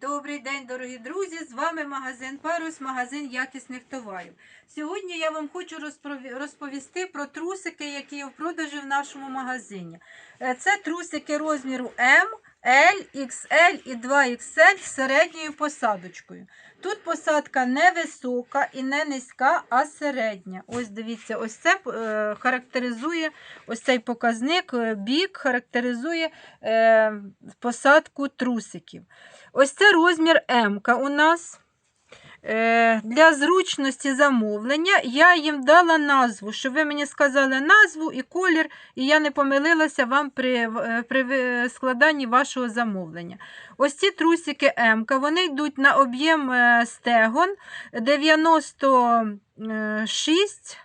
Добрий день, дорогі друзі! З вами магазин Парус, магазин якісних товарів. Сьогодні я вам хочу розповісти про трусики, які є в продажі в нашому магазині. Е, Це трусики розміру М, L, XL і 2XL з середньою посадочкою. Тут посадка не висока і не низька, а середня. Ось дивіться, ось це е, характеризує ось цей показник, е, бік характеризує е, посадку трусиків. Ось це розмір М у нас. Е, Для зручності замовлення я їм дала назву, щоб ви мені сказали назву і колір, і я не помилилася вам при, е, при складанні вашого замовлення. Ось ці трусики М, вони йдуть на об'єм е, стегон 96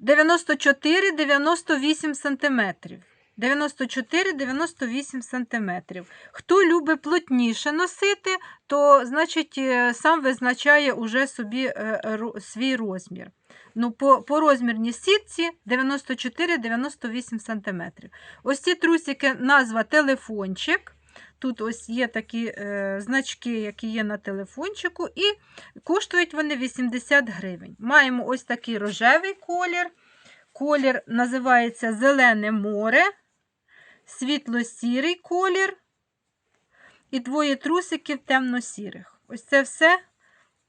94-98 сантиметрів. 94-98 сантиметрів. Хто любить плотніше носити, то значить е, сам визначає уже собі е, свій розмір. Ну, по, по розмірній сітці 94-98 сантиметрів. Ось ці трусики назва телефончик. Тут ось є такі е, значки, які є на телефончику, і коштують вони 80 гривень. Маємо ось такий рожевий колір. Колір називається Зелене море, світло-сірий колір і двоє трусиків темно-сірих. Ось це все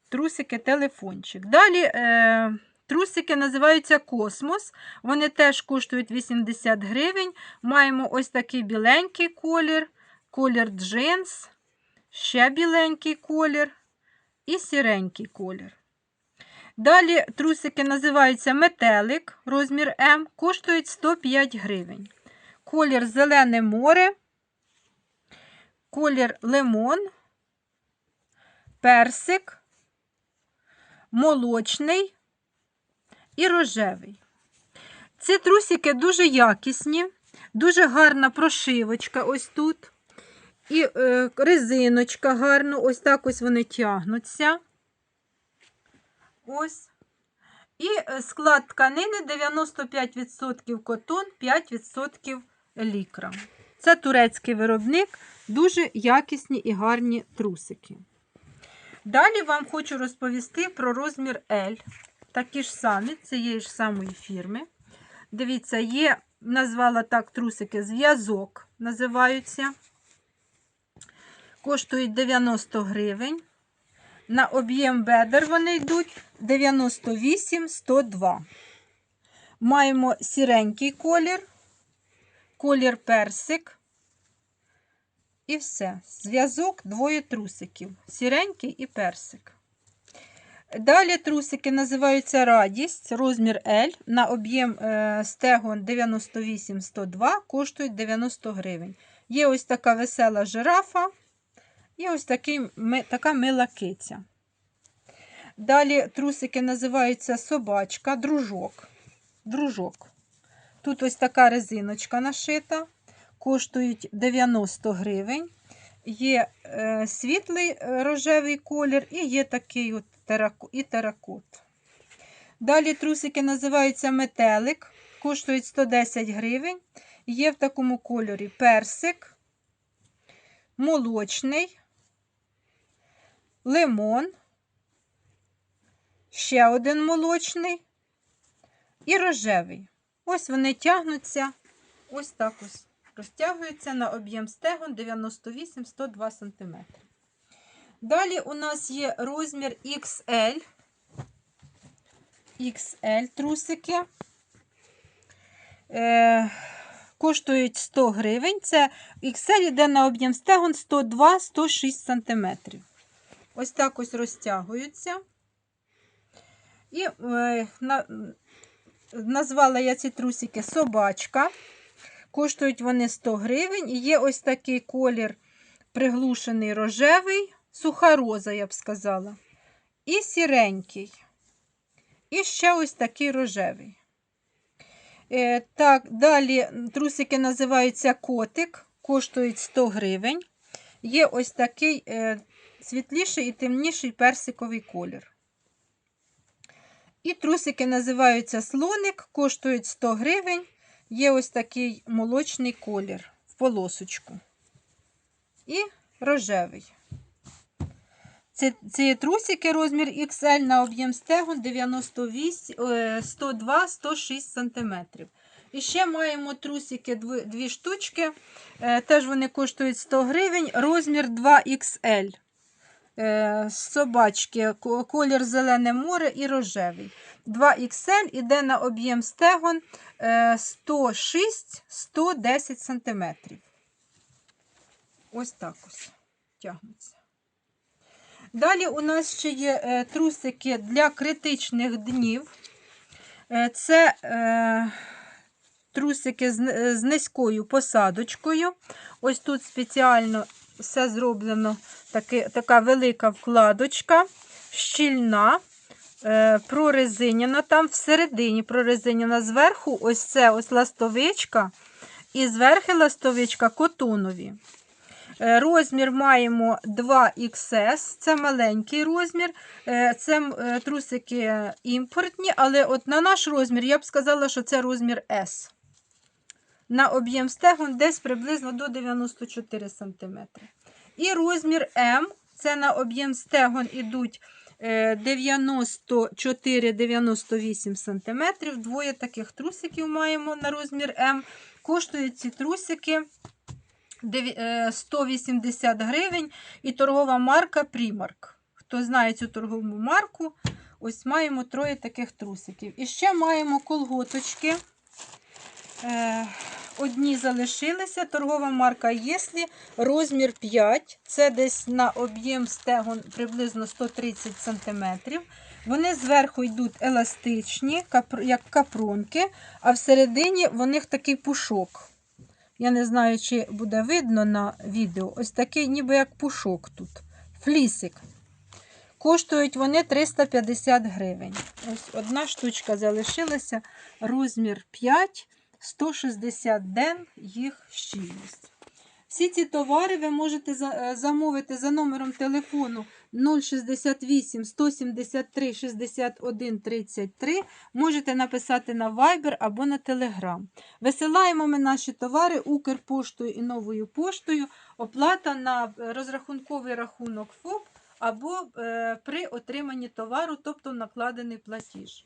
трусики телефончик. Далі е, трусики називаються Космос. Вони теж коштують 80 гривень. Маємо ось такий біленький колір, колір джинс, ще біленький колір і сіренький колір. Далі трусики називаються метелик, розмір М, коштують 105 гривень. Колір зелене море, колір лимон, персик, молочний і рожевий. Ці трусики дуже якісні, дуже гарна прошивочка ось тут. І е, резиночка гарна, ось так ось вони тягнуться. Ось. І е, склад тканини 95% котон, 5% лікра. Це турецький виробник, дуже якісні і гарні трусики. Далі вам хочу розповісти про розмір L. Такі ж самі, цієї ж самої фірми. Дивіться, є, назвала так трусики, зв'язок називаються. Коштують 90 гривень. На об'єм бедер вони йдуть 98-102. Маємо сіренький колір, колір персик. І все. Зв'язок двоє трусиків. Сіренький і персик. Далі трусики називаються радість, розмір L. На об'єм е, стегон 98-102, коштують 90 гривень. Є ось така весела жирафа. І ось такий, така мила киця. Далі трусики називаються собачка, дружок. Дружок. Тут ось така резиночка нашита, коштують 90 гривень. Є е, світлий рожевий колір і є такий от і теракот. Далі трусики називаються метелик, коштують 110 гривень. Є в такому кольорі персик, молочний, лимон, ще один молочний і рожевий. Ось вони тягнуться, ось так ось розтягуються на об'єм стегон 98-102 см. Далі у нас є розмір XL. XL трусики. Е, коштують 100 гривень. Це XL йде на об'єм стегон 102-106 см. Ось так ось розтягуються. І е, на, назвала я ці трусики собачка. Коштують вони 100 гривень. І є ось такий колір приглушений рожевий, суха роза, я б сказала. І сіренький. І ще ось такий рожевий. Е, так, далі трусики називаються котик, коштують 100 гривень. Є ось такий е, світліший і темніший персиковий колір. І трусики називаються слоник, коштують 100 гривень. Є ось такий молочний колір в полосочку. І рожевий. Це, це трусики розмір XL на об'єм стегон 98, е, 102-106 см. І ще маємо трусики дві, дві штучки. Е, Теж вони коштують 100 гривень, розмір 2XL. Е, Собачки, колір зелене море і рожевий. 2XL іде на об'єм стегон е, 106-110 см. Ось так ось тягнуться. Далі у нас ще є е, трусики для критичних днів. Е, Це е, трусики з низькою посадочкою. Ось тут спеціально все зроблено, таки, така велика вкладочка, щільна, е, прорезиняна. Там всередині прорезиняна зверху, ось це ось ластовичка, і зверху ластовичка котонові. Е, Розмір маємо 2XS, це маленький розмір. Е, Це е, трусики імпортні, але от на наш розмір я б сказала, що це розмір S. На об'єм стегон десь приблизно до 94 см. І розмір М, це на об'єм стегон ідуть е, 94-98 см. Двоє таких трусиків маємо на розмір М. Коштують ці трусики е, 180 гривень і торгова марка Primark. Хто знає цю торгову марку, ось маємо троє таких трусиків. І ще маємо колготочки. Одні залишилися. Торгова марка Єслі, розмір 5. Це десь на об'єм стегон приблизно 130 см. Вони зверху йдуть еластичні, як капронки, а всередині в них такий пушок. Я не знаю, чи буде видно на відео. Ось такий, ніби як пушок тут. Флісик. Коштують вони 350 гривень. Ось одна штучка залишилася. Розмір 5, 160 ден їх щільність. Всі ці товари ви можете е, замовити за номером телефону 068 173 61 33. Можете написати на Viber або на Telegram. Висилаємо ми наші товари Укрпоштою і новою поштою. Оплата на е, розрахунковий рахунок ФОП або е, при отриманні товару, тобто накладений платіж.